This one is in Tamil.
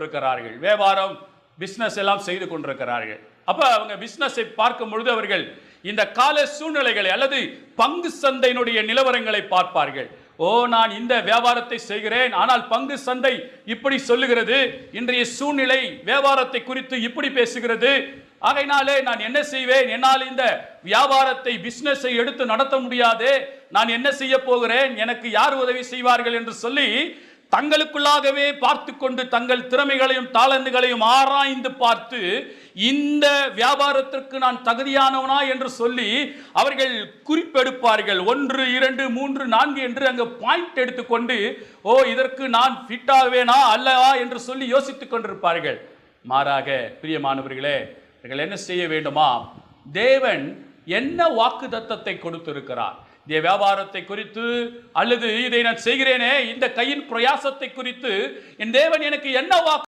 இருக்கிறார்கள் வியாபாரம் பிஸ்னஸ் எல்லாம் செய்து கொண்டிருக்கிறார்கள். அப்போ அவங்க பிஸ்னஸை பார்க்கும் பொழுது அவர்கள் இந்த கால சூழ்நிலைகளை அல்லது பங்கு சந்தையினுடைய நிலவரங்களை பார்ப்பார்கள். ஓ நான் இந்த வியாபாரத்தை செய்கிறேன் ஆனால் பங்கு சந்தை இப்படி சொல்லுகிறது இன்றைய சூழ்நிலை வியாபாரத்தை குறித்து இப்படி பேசுகிறது. ஆகையினாலே நான் என்ன செய்வேன்? என்னால் இந்த வியாபாரத்தை பிஸ்னஸை எடுத்து நடத்த முடியாது. நான் என்ன செய்ய போகிறேன்? எனக்கு யார் உதவி செய்வார்கள் என்று சொல்லி தங்களுக்குள்ளாகவே பார்த்து கொண்டு தங்கள் திறமைகளையும் தாளந்துகளையும் ஆராய்ந்து பார்த்து இந்த வியாபாரத்திற்கு நான் தகுதியானவனா என்று சொல்லி அவர்கள் குறிப்பெடுப்பார்கள். ஒன்று இரண்டு மூன்று நான்கு என்று அங்கு பாயிண்ட் எடுத்துக்கொண்டு ஓ இதற்கு நான் ஃபிட் ஆவேனா அல்லவா? என்று சொல்லி யோசித்துக் கொண்டிருப்பார்கள். மாறாக பிரியமானவர்களே இவர்கள் என்ன செய்ய வேண்டுமா? தேவன் என்ன வாக்கு தத்தத்தை கொடுத்திருக்கிறார்? இந்த வியாபாரத்தை குறித்து அல்லது இதை நான் செய்கிறேனே இந்த கையின் பிரயாசத்தை குறித்து என் தேவன் எனக்கு என்ன வாக்கு